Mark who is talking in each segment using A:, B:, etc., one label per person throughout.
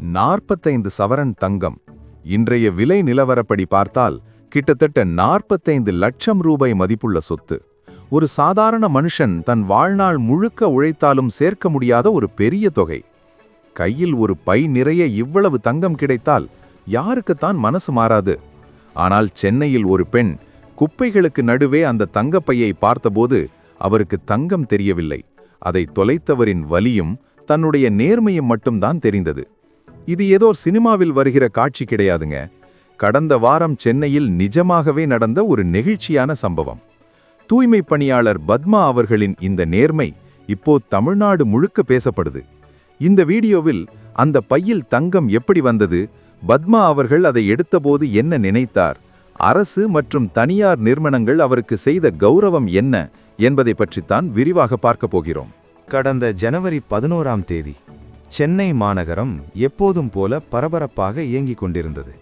A: நாற்பத்தைந்து சவரன் தங்கம். இன்றைய விலை நிலவரப்படி பார்த்தால் கிட்டத்தட்ட நாற்பத்தைந்து லட்சம் ரூபாய் மதிப்புள்ள சொத்து. ஒரு சாதாரண மனுஷன் தன் வாழ்நாள் முழுக்க உழைத்தாலும் சேர்க்க முடியாத ஒரு பெரிய தொகை. கையில் ஒரு பை நிறைய இவ்வளவு தங்கம் கிடைத்தால் யாருக்குத்தான் மனசு மாறாது. ஆனால் சென்னையில் ஒரு பெண் குப்பைகளுக்கு நடுவே அந்த தங்கப்பையை பார்த்தபோது அவருக்கு தங்கம் தெரியவில்லை. அதை தொலைத்தவரின் வலியும் தன்னுடைய நேர்மையும் மட்டும்தான் தெரிந்தது. இது ஏதோ சினிமாவில் வருகிற காட்சி கிடையாதுங்க. கடந்த வாரம் சென்னையில் நிஜமாகவே நடந்த ஒரு நெகிழ்ச்சியான சம்பவம். தூய்மை பணியாளர் பத்மா அவர்களின் இந்த நேர்மை இப்போ தமிழ்நாடு முழுக்க பேசப்படுது. இந்த வீடியோவில் அந்த பையில் தங்கம் எப்படி வந்தது பத்மா அவர்கள் அதை எடுத்தபோது என்ன நினைத்தார் அரசு மற்றும் தனியார் நிறுவனங்கள் அவருக்கு செய்த கௌரவம் என்ன என்பதை பற்றித்தான் விரிவாக பார்க்கப் போகிறோம்.
B: கடந்த ஜனவரி பதினோராம் தேதி சென்னை மாநகரம் எப்போதும் போல பரபரப்பாக இயங்கிக் கொண்டிருந்தது.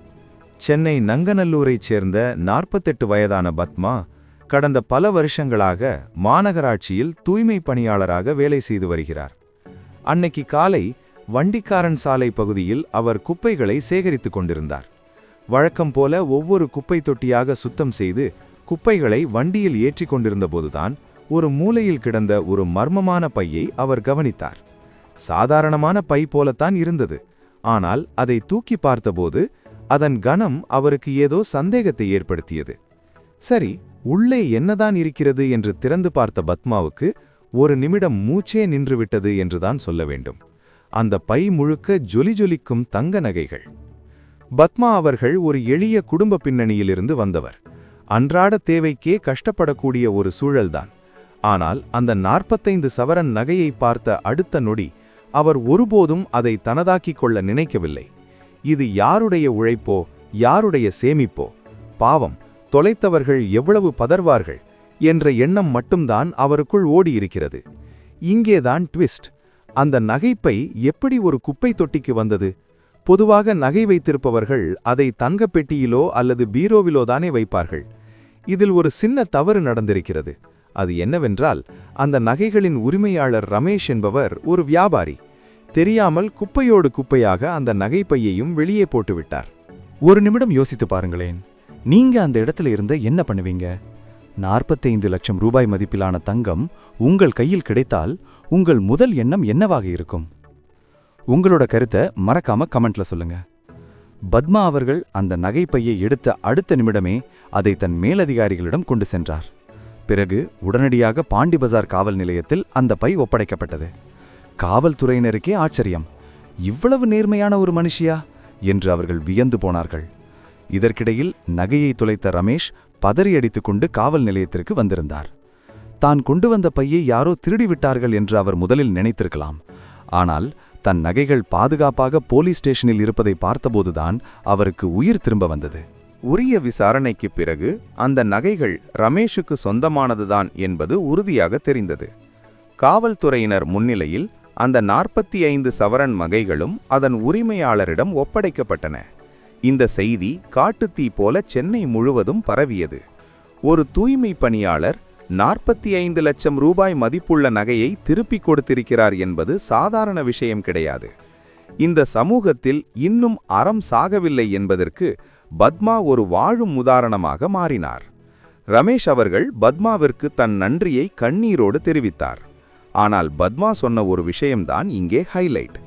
B: சென்னை நங்கநல்லூரைச் சேர்ந்த நாற்பத்தெட்டு வயதான பத்மா கடந்த பல வருஷங்களாக மாநகராட்சியில் தூய்மை பணியாளராக வேலை செய்து வருகிறார். அன்னைக்கு காலை வண்டிக்காரன் சாலை பகுதியில் அவர் குப்பைகளை சேகரித்துக் கொண்டிருந்தார். வழக்கம் போல ஒவ்வொரு குப்பை தொட்டியாக சுத்தம் செய்து குப்பைகளை வண்டியில் ஏற்றிக் கொண்டிருந்தபோதுதான் ஒரு மூலையில் கிடந்த ஒரு மர்மமான பையை அவர் கவனித்தார். சாதாரணமான பை போலத்தான் இருந்தது. ஆனால் அதை தூக்கி பார்த்தபோது அதன் கனம் அவருக்கு ஏதோ சந்தேகத்தை ஏற்படுத்தியது. சரி உள்ளே என்னதான் இருக்கிறது என்று திறந்து பார்த்த பத்மாவுக்கு ஒரு நிமிடம் மூச்சே நின்றுவிட்டது என்றுதான் சொல்ல வேண்டும். அந்த பை முழுக்க ஜொலி ஜொலிக்கும் தங்க நகைகள். பத்மா அவர்கள் ஒரு எளிய குடும்ப பின்னணியிலிருந்து வந்தவர். அன்றாட தேவைக்கே கஷ்டப்படக்கூடிய ஒரு சூழல்தான். ஆனால் அந்த நாற்பத்தைந்து சவரன் நகையை பார்த்த அடுத்த நொடி அவர் ஒருபோதும் அதை தனதாக்கிக் கொள்ள நினைக்கவில்லை. இது யாருடைய உழைப்போ யாருடைய சேமிப்போ? பாவம் தொலைத்தவர்கள் எவ்வளவு பதர்வார்கள் என்ற எண்ணம் மட்டும்தான் அவருக்குள் ஓடியிருக்கிறது. இங்கேதான் ட்விஸ்ட். அந்த நகைப்பை எப்படி ஒரு குப்பை தொட்டிக்கு வந்தது? பொதுவாக நகை வைத்திருப்பவர்கள் அதை தங்கப் பெட்டியிலோ அல்லது பீரோவிலோ தானே வைப்பார்கள். இதில் ஒரு சின்ன தவறு நடந்திருக்கிறது. அது என்னவென்றால் அந்த நகைகளின் உரிமையாளர் ரமேஷ் என்பவர் ஒரு வியாபாரி. தெரியாமல் குப்பையோடு குப்பையாக அந்த நகைப்பையையும் வெளியே போட்டுவிட்டார்.
C: ஒரு நிமிடம் யோசித்து பாருங்களேன். நீங்க அந்த இடத்துல இருந்த என்ன பண்ணுவீங்க? நாற்பத்தைந்து லட்சம் ரூபாய் மதிப்பிலான தங்கம் உங்கள் கையில் கிடைத்தால் உங்கள் முதல் எண்ணம் என்னவாக இருக்கும்? உங்களோட கருத்தை மறக்காம கமெண்ட்ல சொல்லுங்க. பத்மா அவர்கள் அந்த நகைப்பையை எடுத்த அடுத்த நிமிடமே அதை தன் மேலதிகாரிகளிடம் கொண்டு சென்றார். பிறகு உடனடியாக பாண்டி பஜார் காவல் நிலையத்தில் அந்த பை ஒப்படைக்கப்பட்டது. காவல்துறையினருக்கே ஆச்சரியம். இவ்வளவு நேர்மையான ஒரு மனுஷியா? என்று அவர்கள் வியந்து போனார்கள். இதற்கிடையில் நகையை துளைத்த ரமேஷ் பதறியடித்துக்கொண்டு காவல் நிலையத்திற்கு வந்திருந்தார். தான் கொண்டு வந்த பையை யாரோ திருடிவிட்டார்கள் என்று அவர் முதலில் நினைத்திருக்கலாம். ஆனால் தன் நகைகள் பாதுகாப்பாக போலீஸ் ஸ்டேஷனில் இருப்பதை பார்த்தபோதுதான் அவருக்கு உயிர் திரும்ப வந்தது.
B: உரிய விசாரணைக்குப் பிறகு அந்த நகைகள் ரமேஷுக்கு சொந்தமானதுதான் என்பது உறுதியாக தெரிந்தது. காவல்துறையினர் முன்னிலையில் அந்த நாற்பத்தி ஐந்து சவரன் மகைகளும் அதன் உரிமையாளரிடம் ஒப்படைக்கப்பட்டன. இந்த செய்தி காட்டுத்தீ போல சென்னை முழுவதும் பரவியது. ஒரு தூய்மை பணியாளர் நாற்பத்தி ஐந்து லட்சம் ரூபாய் மதிப்புள்ள நகையை திருப்பிக் கொடுத்திருக்கிறார் என்பது சாதாரண விஷயம் கிடையாது. இந்த சமூகத்தில் இன்னும் அறம் சாகவில்லை என்பதற்கு பத்மா ஒரு வாழும் உதாரணமாக மாறினார். ரமேஷ் அவர்கள் பத்மாவிற்கு தன் நன்றியை கண்ணீரோடு தெரிவித்தார். ஆனால் பத்மா சொன்ன ஒரு விஷயம்தான் இங்கே ஹைலைட்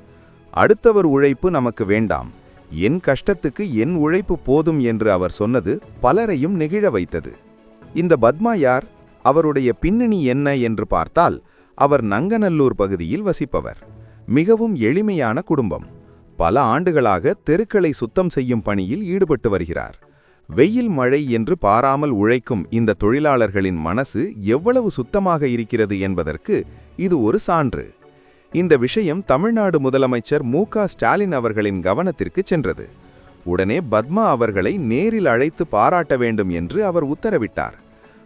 B: அடுத்தவர் உழைப்பு நமக்கு வேண்டாம். என் கஷ்டத்துக்கு என் உழைப்பு போதும் என்று அவர் சொன்னது பலரையும் நெகிழ வைத்தது. இந்த பத்மா யார்? அவருடைய பின்னணி என்ன என்று பார்த்தால் அவர் நங்கநல்லூர் பகுதியில் வசிப்பவர். மிகவும் எளிமையான குடும்பம். பல ஆண்டுகளாக தெருக்களை சுத்தம் செய்யும் பணியில் ஈடுபட்டு வருகிறார். வெயில் மழை என்று பாராமல் உழைக்கும் இந்த தொழிலாளர்களின் மனசு எவ்வளவு சுத்தமாக இருக்கிறது என்பதற்கு இது ஒரு சான்று. இந்த விஷயம் தமிழ்நாடு முதலமைச்சர் மு ஸ்டாலின் அவர்களின் கவனத்திற்கு சென்றது. உடனே பத்மா அவர்களை நேரில் அழைத்து பாராட்ட வேண்டும் என்று அவர் உத்தரவிட்டார்.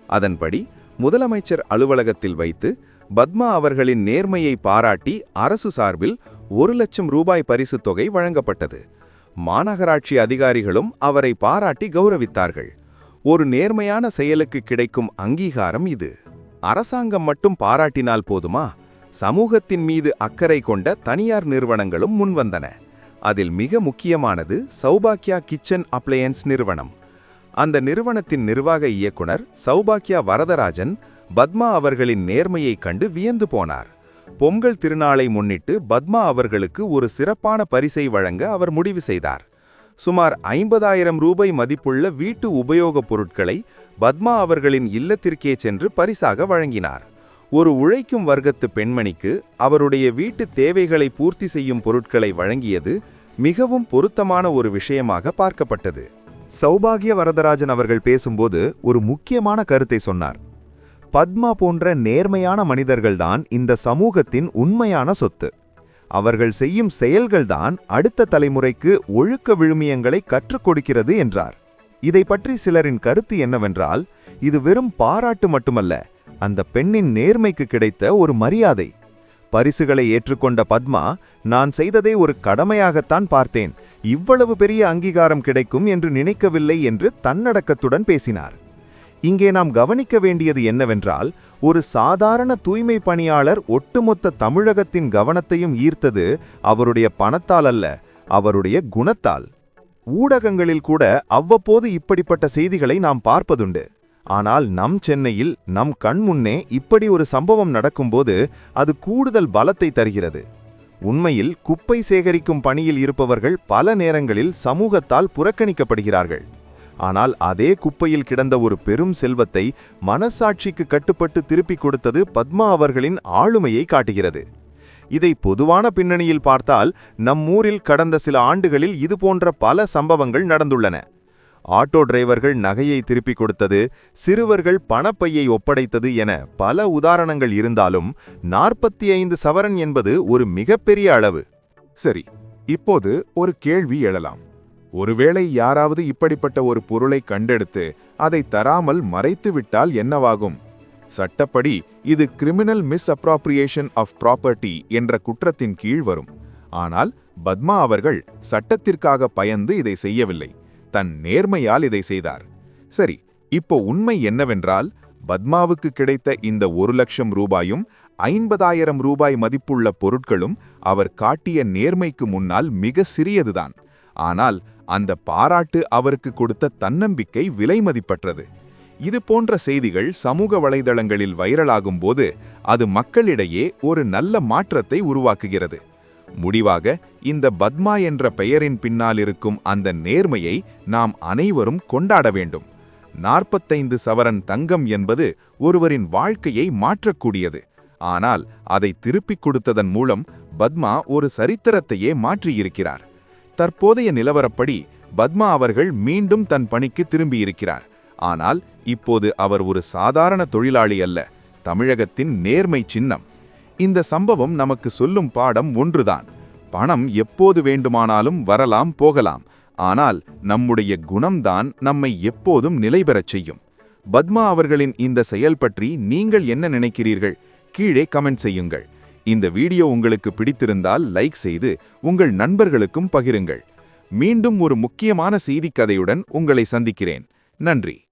B: அதன்படி முதலமைச்சர் அலுவலகத்தில் வைத்து பத்மா அவர்களின் நேர்மையை பாராட்டி அரசு சார்பில் ஒரு லட்சம் ரூபாய் பரிசுத் தொகை வழங்கப்பட்டது. மாநகராட்சி அதிகாரிகளும் அவரை பாராட்டி கௌரவித்தார்கள். ஒரு நேர்மையான செயலுக்கு கிடைக்கும் அங்கீகாரம் இது. அரசாங்கம் மட்டும் பாராட்டினால் போதுமா? சமூகத்தின் மீது அக்கறை கொண்ட தனியார் நிறுவனங்களும் முன்வந்தன. அதில் மிக முக்கியமானது சௌபாக்கியா கிச்சன் அப்ளையன்ஸ் நிறுவனம். அந்த நிறுவனத்தின் நிர்வாக இயக்குனர் சௌபாக்கியா வரதராஜன் பத்மா அவர்களின் நேர்மையைக் கண்டு வியந்து போனார். பொங்கல் திருநாளை முன்னிட்டு பத்மா அவர்களுக்கு ஒரு சிறப்பான பரிசை வழங்க அவர் முடிவு செய்தார். சுமார் ஐம்பதாயிரம் ரூபாய் மதிப்புள்ள வீட்டு உபயோகப் பொருட்களை பத்மா அவர்களின் இல்லத்திற்கே சென்று பரிசாக வழங்கினார். ஒரு உழைக்கும் வர்க்கத்து பெண்மணிக்கு அவருடைய வீட்டு தேவைகளை பூர்த்தி செய்யும் பொருட்களை வழங்கியது மிகவும் பொருத்தமான ஒரு விஷயமாக பார்க்கப்பட்டது.
D: சௌபாகிய வரதராஜன் அவர்கள் பேசும்போது ஒரு முக்கியமான கருத்தை சொன்னார். பத்மா போன்ற நேர்மையான மனிதர்கள்தான் இந்த சமூகத்தின் உண்மையான சொத்து. அவர்கள் செய்யும் செயல்கள்தான் அடுத்த தலைமுறைக்கு ஒழுக்க விழுமியங்களை கற்றுக் கொடுக்கிறது என்றார். இதை பற்றி சிலரின் கருத்து என்னவென்றால் இது வெறும் பாராட்டு மட்டுமல்ல அந்த பெண்ணின் நேர்மைக்கு கிடைத்த ஒரு மரியாதை. பரிசுகளை ஏற்றுக்கொண்ட பத்மா நான் செய்ததை ஒரு கடமையாகத்தான் பார்த்தேன் இவ்வளவு பெரிய அங்கீகாரம் கிடைக்கும் என்று நினைக்கவில்லை என்று தன்னடக்கத்துடன் பேசினார். இங்கே நாம் கவனிக்க வேண்டியது என்னவென்றால் ஒரு சாதாரண தூய்மை பணியாளர் ஒட்டுமொத்த தமிழகத்தின் கவனத்தையும் ஈர்த்தது அவருடைய பணத்தால் அல்ல அவருடைய குணத்தால். ஊடகங்களில் கூட அவ்வப்போது இப்படிப்பட்ட செய்திகளை நாம் பார்ப்பதுண்டு. ஆனால் நம் சென்னையில் நம் கண் முன்னே இப்படி ஒரு சம்பவம் நடக்கும்போது அது கூடுதல் பலத்தை தருகிறது. உண்மையில் குப்பை சேகரிக்கும் பணியில் இருப்பவர்கள் பல நேரங்களில் சமூகத்தால் புறக்கணிக்கப்படுகிறார்கள். ஆனால் அதே குப்பையில் கிடந்த ஒரு பெரும் செல்வத்தை மனசாட்சிக்கு கட்டுப்பட்டு திருப்பிக் கொடுத்தது பத்மா அவர்களின் ஆளுமையை காட்டுகிறது. இதை பொதுவான பின்னணியில் பார்த்தால் நம் ஊரில் கடந்த சில ஆண்டுகளில் இதுபோன்ற பல சம்பவங்கள் நடந்துள்ளன. ஆட்டோ டிரைவர்கள் நகையை திருப்பிக் கொடுத்தது சிறுவர்கள் பணப்பையை ஒப்படைத்தது என பல உதாரணங்கள் இருந்தாலும் நாற்பத்தி ஐந்து சவரன் என்பது ஒரு மிகப்பெரிய அளவு.
B: சரி இப்போது ஒரு கேள்வி எழலாம். ஒருவேளை யாராவது இப்படிப்பட்ட ஒரு பொருளை கண்டெடுத்து அதை தராமல் மறைத்துவிட்டால் என்னவாகும்? சட்டப்படி இது criminal misappropriation of property என்ற குற்றத்தின் கீழ் வரும். ஆனால் பத்மா அவர்கள் சட்டத்திற்காக பயந்து இதை செய்யவில்லை. தன் நேர்மையால் இதை செய்தார். சரி இப்போ உண்மை என்னவென்றால் பத்மாவுக்கு கிடைத்த இந்த ஒரு லட்சம் ரூபாயும் ஐம்பதாயிரம் ரூபாய் மதிப்புள்ள பொருட்களும் அவர் காட்டிய நேர்மைக்கு முன்னால் மிக சிறியதுதான். ஆனால் அந்த பாராட்டு அவருக்கு கொடுத்த தன்னம்பிக்கை விலை மதிப்பற்றது. இது போன்ற செய்திகள் சமூக வலைதளங்களில் வைரலாகும் போது அது மக்களிடையே ஒரு நல்ல மாற்றத்தை உருவாக்குகிறது. முடிவாக இந்த பத்மா என்ற பெயரின் பின்னால் இருக்கும் அந்த நேர்மையை நாம் அனைவரும் கொண்டாட வேண்டும். நாற்பத்தைந்து சவரன் தங்கம் என்பது ஒருவரின் வாழ்க்கையை மாற்றக்கூடியது. ஆனால் அதை திருப்பிக் கொடுத்ததன் மூலம் பத்மா ஒரு சரித்திரத்தையே மாற்றியிருக்கிறார். தற்போதைய நிலவரப்படி பத்மா அவர்கள் மீண்டும் தன் பணிக்கு திரும்பியிருக்கிறார். ஆனால் இப்போது அவர் ஒரு சாதாரண தொழிலாளி அல்ல தமிழகத்தின் நேர்மை சின்னம். இந்த சம்பவம் நமக்கு சொல்லும் பாடம் ஒன்றுதான். பணம் எப்போது வேண்டுமானாலும் வரலாம் போகலாம். ஆனால் நம்முடைய குணம்தான் நம்மை எப்போதும் நிலைபெறச் செய்யும். பத்மா அவர்களின் இந்த செயல் பற்றி நீங்கள் என்ன நினைக்கிறீர்கள்? கீழே கமெண்ட் செய்யுங்கள். இந்த வீடியோ உங்களுக்கு பிடித்திருந்தால் லைக் செய்து உங்கள் நண்பர்களுக்கும் பகிருங்கள். மீண்டும் ஒரு முக்கியமான செய்திக் கதையுடன் உங்களை சந்திக்கிறேன். நன்றி.